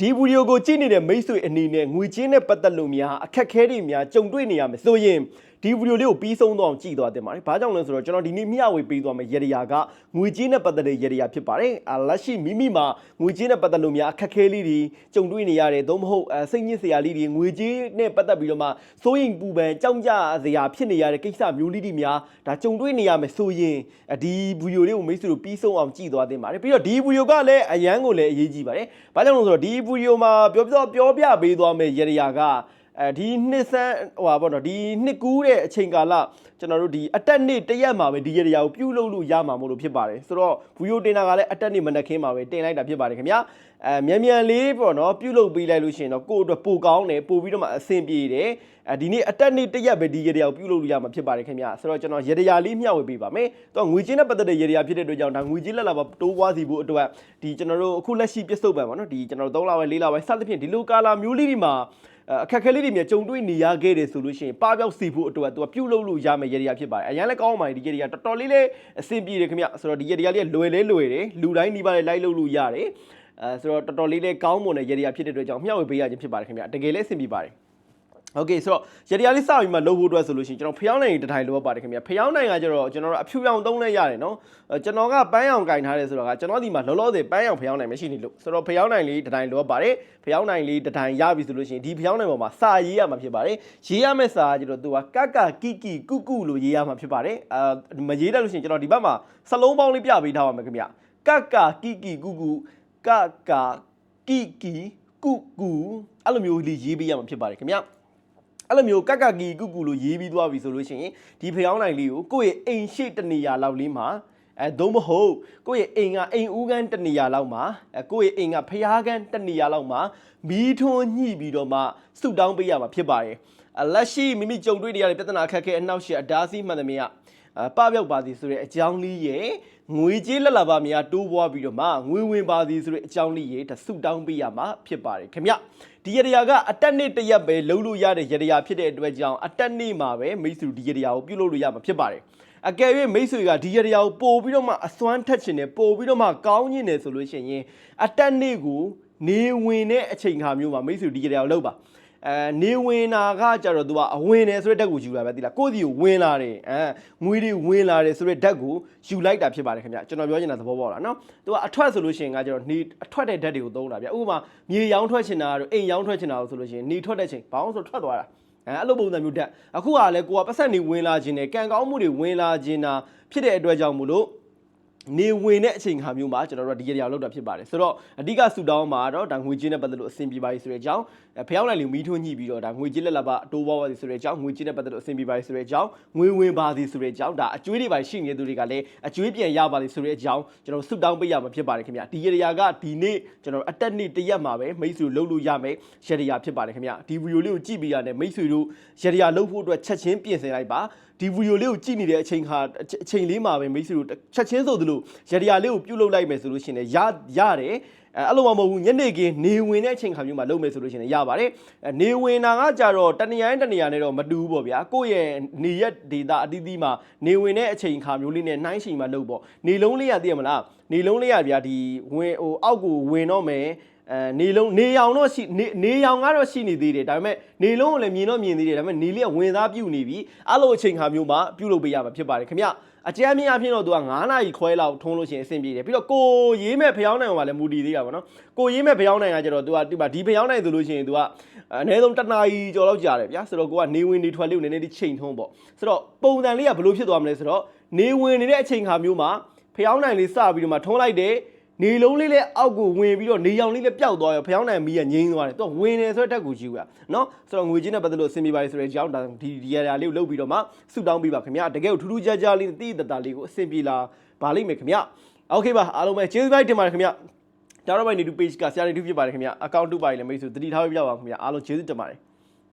ဒီဗီဒီယိုကိုကြည့်နေတဲ့မိတ်ဆွေအနေနဲ့ငွေချင်းနဲ့ပတ်သက်လို့များအခက်ခဲတွေများကြုံတွေ့နေရမယ်ဆိုရင်ဒီဗီဒီယိုလေးကိုပြီးဆုံးသွားအောင်ကြည့်သွားတင်ပါတယ်။ဘာကြောင့်လဲဆိုတော့ကျွန်တော်ဒီနေ့မျှဝေပေးသွားမယ့်ရရယာကငွေချင်းနဲ့ပတ်သက်တဲ့ရရယာဖြစ်ပါတယ်။အာလက်ရှိမိမိမှာငွေချင်းနဲ့ပတ်သက်လို့များအခက်ခဲလေးတွေကြုံတွေ့နေရတယ်။သို့မဟုတ်အဲစိတ်ညစ်စရာလေးတွေငွေချင်းနဲ့ပတ်သက်ပြီးတော့မှစိုးရိမ်ပူပန်ကြောက်ကြစရာဖြစ်နေရတဲ့ကိစ္စမျိုးလေးတွေများဒါကြုံတွေ့နေရမယ်ဆိုရင်အဒီဗီဒီယိုလေးကိုမိတ်ဆွေတို့ပြီးဆုံးအောင်ကြည့်သွားတင်ပါတယ်။ပြီးတော့ဒီဗီဒီယိုကလည်းအရန်ကိုလည်းအရေးကြီးပါတယ်။ဘာကြောင့်လဲဆိုတော့ဒီဗီဒီယိုမှာပြောပြပြောပြပေးသွားမယ့်ရရယာက အဲဒီနှစ်ဆန်းဟိုပါပေါ့နော်ဒီနှစ်ကူးတဲ့အချိန်ကာလကျွန်တော်တို့ဒီအတက်နေ့တရက်မှာပဲဒီရတရားကိုပြုလုပ်လို့ရမှာမို့လို့ဖြစ်ပါတယ်ဆိုတော့ဗီဒီယိုတင်တာကလည်းအတက်နေ့မနက်ခင်းမှာပဲတင်လိုက်တာဖြစ်ပါတယ်ခင်ဗျာအဲမြန်မြန်လေးပေါ့နော်ပြုလုပ်ပေးလိုက်လို့ရှိရင်တော့ကိုယ့်အတွက်ပိုကောင်းတယ်ပိုပြီးတော့မှအဆင်ပြေတယ်အဲဒီနေ့အတက်နေ့တရက်ပဲဒီရတရားကိုပြုလုပ်လို့ရမှာဖြစ်ပါတယ်ခင်ဗျာဆိုတော့ကျွန်တော်ရတရားလေးမျှဝေပေးပါမယ်တော့ငွေချင်းနဲ့ပတ်သက်တဲ့ရတရားဖြစ်တဲ့အတွက်ကြောင့်ဒါငွေချင်းလက်လာပါတိုးပွားစီဖို့အတွက်ဒီကျွန်တော်တို့အခုလက်ရှိပြစ်စုံပံပေါ့နော်ဒီကျွန်တော်တို့3လပိုင်း4လပိုင်းစသဖြင့်ဒီလိုကာလာမျိုးလေးတွေမှာ အခက်အခဲလေးတွေမြကြုံတွေ့နေရခဲ့တယ်ဆိုလို့ရှိရင်ပပျောက်စီဖို့အတွက်သူကပြုတ်လို့လို့ရမယ်ရေဒီယာဖြစ်ပါတယ်အရင်လည်းကောင်းပါတယ်ဒီရေဒီယာတော်တော်လေးလေးအဆင်ပြေတယ်ခင်ဗျဆိုတော့ဒီရေဒီယာလေးလွယ်လဲလွယ်တယ်လူတိုင်းဒီပါလေးလိုက်လို့လို့ရတယ်အဲဆိုတော့တော်တော်လေးလေးကောင်းမွန်တဲ့ရေဒီယာဖြစ်တဲ့အတွက်ကြောင့်မျှဝေပေးရခြင်းဖြစ်ပါတယ်ခင်ဗျတကယ်လည်းအဆင်ပြေပါတယ် โอเคဆိုတော့ရတရားလေးစပြီးမှလုပ်ဖို့အတွက်ဆိုလို့ရှိရင်ကျွန်တော်ဖျောင်းနိုင်တထိုင်လိုအပ်ပါတယ်ခင်ဗျဖျောင်းနိုင်ကကျတော့ကျွန်တော်တို့အဖြူရောင်သုံးလဲရတယ်နော်အဲကျွန်တော်ကပန်းရောင်ကင်ထားတယ်ဆိုတော့ကကျွန်တော်ဒီမှာလောလောဆယ်ပန်းရောင်ဖျောင်းနိုင်မရှိနေလို့ဆိုတော့ဖျောင်းနိုင်လေးတထိုင်လိုအပ်ပါတယ်ဖျောင်းနိုင်လေးတထိုင်ရပြီဆိုလို့ရှိရင်ဒီဖျောင်းနိုင်ပေါ်မှာစာရေးရမှာဖြစ်ပါတယ်ရေးရမယ့်စာကကျတော့သူကကကကီကီကုကုလို့ရေးရမှာဖြစ်ပါတယ်အာမရေးတတ်လို့ရှိရင်ကျွန်တော်ဒီဘက်မှာစလုံးပေါင်းလေးပြပေးထားပါမယ်ခင်ဗျကကကီကီကုကုကကကီကီကုကုအဲ့လိုမျိုးလေးရေးပေးရမှာဖြစ်ပါတယ်ခင်ဗျ အဲ့လိုမျိုးကက်ကကီကုကုလို့ရေးပြီးသွားပြီဆိုလို့ရှိရင်ဒီဖျောင်းနိုင်လေးကိုကိုယ့်ရဲ့အိမ်ရှိတနေရာလောက်လေးမှာအဲသို့မဟုတ်ကိုယ့်ရဲ့အိမ်ကအိမ်ဦးကန်းတနေရာလောက်မှာအဲကိုယ့်ရဲ့အိမ်ကဖျားကန်းတနေရာလောက်မှာမီးထွန်းညှိပြီးတော့မှဆုတောင်းပေးရမှာဖြစ်ပါတယ်အလက်ရှိမိမိကြုံတွေ့နေရတဲ့ပြဿနာအခက်အခဲအနောက်ရှေ့အဒါစီမှန်သမျှအ ပပြောက်ပါသည်ဆိုတဲ့အကြောင်းလေးရဲ့ငွေကြေးလက်လာပါများတိုးပွားပြီးတော့မှငွေဝင်ပါသည်ဆိုတဲ့အကြောင်းလေးရဲ့တဆုတောင်းပေးရမှာဖြစ်ပါတယ်ခင်ဗျဒီရတရားကအတက်နှစ်တရက်ပဲလုံးလို့ရတဲ့ရတရားဖြစ်တဲ့အတွက်ကြောင့်အတက်နှစ်မှာပဲမိတ်ဆွေဒီရတရားကိုပြုလုပ်လို့ရမှာဖြစ်ပါတယ်အကယ်၍မိတ်ဆွေကဒီရတရားကိုပို့ပြီးတော့မှအစွမ်းထက်ချင်တယ်ပို့ပြီးတော့မှကောင်းညင်တယ်ဆိုလို့ရှိရင်အတက်နှစ်ကိုနေဝင်တဲ့အချိန်ခါမျိုးမှာမိတ်ဆွေဒီရတရားကိုလုပ်ပါ အဲနေဝင်တာကကြတော့ तू ကအဝင်တယ်ဆိုတဲ့ဓာတ်ကိုယူလာပဲတိလားကိုယ့်စီကိုဝင်လာတယ်အဲငွေတွေဝင်လာတယ်ဆိုတဲ့ဓာတ်ကိုယူလိုက်တာဖြစ်ပါတယ်ခင်ဗျကျွန်တော်ပြောချင်တာသဘောပေါက်လားနော် तू ကအထွက်ဆိုလို့ရှိရင်ကကြတော့နေအထွက်တဲ့ဓာတ်တွေကိုသုံးတာဗျဥပမာမြေရောင်းထွက်ချင်တာတို့အိမ်ရောင်းထွက်ချင်တာတို့ဆိုလို့ရှိရင်နေထွက်တဲ့ချိန်ဘောင်းဆိုထွက်သွားတာအဲအဲ့လိုပုံစံမျိုးဓာတ်အခုကလည်းကိုကပတ်ဆက်နေဝင်လာခြင်းနဲ့ကံကောင်းမှုတွေဝင်လာခြင်းတာဖြစ်တဲ့အတွက်ကြောင့်မို့လို့ နေဝင်တဲ့အချိန်ခါမျိုးမှာကျွန်တော်တို့ကဒီကြရာလောက်တာဖြစ်ပါတယ်ဆိုတော့အဓိကဆူတောင်းမှာတော့ဒါငွေချင်းနဲ့ပတ်သက်လို့အဆင်ပြေပါပြီဆိုတဲ့အကြောင်းဖျောင်းလိုက်လူမီးထွန်းညှိပြီးတော့ဒါငွေချင်းလက်လာပါအတိုးပါပါသည်ဆိုတဲ့အကြောင်းငွေချင်းနဲ့ပတ်သက်လို့အဆင်ပြေပါပြီဆိုတဲ့အကြောင်းငွေဝင်ပါသည်ဆိုတဲ့အကြောင်းဒါအကျွေးတွေပါရှိနေသူတွေကလည်းအကျွေးပြန်ရပါသည်ဆိုတဲ့အကြောင်းကျွန်တော်ဆူတောင်းပေးရမှာဖြစ်ပါတယ်ခင်ဗျဒီကြရာကဒီနေ့ကျွန်တော်အတက်နေ့တရက်မှာပဲမိတ်ဆွေလှုပ်လို့ရမယ်ရကြရာဖြစ်ပါတယ်ခင်ဗျဒီဗီဒီယိုလေးကိုကြည့်ပြီးရတယ်မိတ်ဆွေတို့ရကြရာလှုပ်ဖို့အတွက်ချက်ချင်းပြင်ဆင်လိုက်ပါဒီဗီဒီယိုလေးကိုကြည့်နေတဲ့အချိန်ခါအချိန်လေးမှာပဲမိတ်ဆွေတို့ချက်ချင်းဆိုသလိုရတရာလေးကိုပြုတ်လုလိုက်မယ်ဆိုလို့ရှိရင်လည်းရရတယ်အဲအဲ့လိုမှမဟုတ်ဘူးညနေခင်းနေဝင်တဲ့အချိန်ခါမျိုးမှာလုပ်မယ်ဆိုလို့ရှိရင်ရပါတယ်အဲနေဝင်တာကကြတော့တနေရာနဲ့တနေရာနဲ့တော့မတူဘူးပေါ့ဗျာကိုယ့်ရဲ့နေရက်ဒေတာအတီးတီးမှာနေဝင်တဲ့အချိန်ခါမျိုးလေးနဲ့နှိုင်းချိန်မှာလုပ်ပေါ့နေလုံးလေးရသိရမလားနေလုံးလေးရဗျာဒီဝင်ဟိုအောက်ကိုဝင်တော့မယ် အဲနေလုံးနေရောင်တော့ရှိနေနေရောင်ကတော့ရှိနေသေးတယ်ဒါပေမဲ့နေလုံးကိုလည်းမြင်တော့မြင်သေးတယ်ဒါပေမဲ့နေလေးကဝင်သားပြုတ်နေပြီအဲ့လိုအချိန်ခါမျိုးမှာပြုတ်လုပ်ပေးရမှာဖြစ်ပါတယ်ခင်ဗျအကြမ်းမြင်အဖြစ်တော့သူက9နာရီခွဲလောက်ထုံးလို့ရှိရင်အဆင်ပြေတယ်ပြီးတော့ကိုရေးမဲ့ဖျောင်းနိုင်မှာလည်းမူတည်သေးတာပေါ့နော်ကိုရေးမဲ့ဖျောင်းနိုင်ကကျတော့သူကဒီမှာဒီဖျောင်းနိုင်ဆိုလို့ရှိရင်သူကအနည်းဆုံးတစ်နာရီကျော်လောက်ကြာတယ်ဗျာဆိုတော့ကိုကနေဝင်နေထွက်လေးကိုနည်းနည်းလေးချိန်ထုံးပေါ့ဆိုတော့ပုံစံလေးကဘယ်လိုဖြစ်သွားမလဲဆိုတော့နေဝင်နေတဲ့အချိန်ခါမျိုးမှာဖျောင်းနိုင်လေးစပြီးတော့မှထုံးလိုက်တယ် နေလုံးလေးလည်းအောက်ကိုဝင်ပြီးတော့နေရောင်လေးလည်းပျောက်သွားရောဖျောင်းနိုင်မီးကငိမ့်သွားတယ်သူကဝင်နေဆိုတဲ့တက်ကိုယူရနော်ဆိုတော့ငွေချင်းနဲ့ပတ်သက်လို့အဆင်ပြေပါလေဆိုတဲ့အကြောင်းဒါဒီဒီရရာလေးကိုလုပ်ပြီးတော့မှဆူတောင်းပေးပါခင်ဗျာတကယ်ကိုထူးထူးခြားခြားလေးတိတိတတ်တာလေးကိုအဆင်ပြေလာပါလိမ့်မယ်ခင်ဗျာโอเคပါအားလုံးပဲကျေးဇူးပိုက်တင်ပါတယ်ခင်ဗျာဒါတော့မိုင်နေတူ page ကဆရာနေတူဖြစ်ပါတယ်ခင်ဗျာ account တူပါလေမိတ်ဆွေတတိထားပေးပြပါခင်ဗျာအားလုံးကျေးဇူးတင်ပါတယ်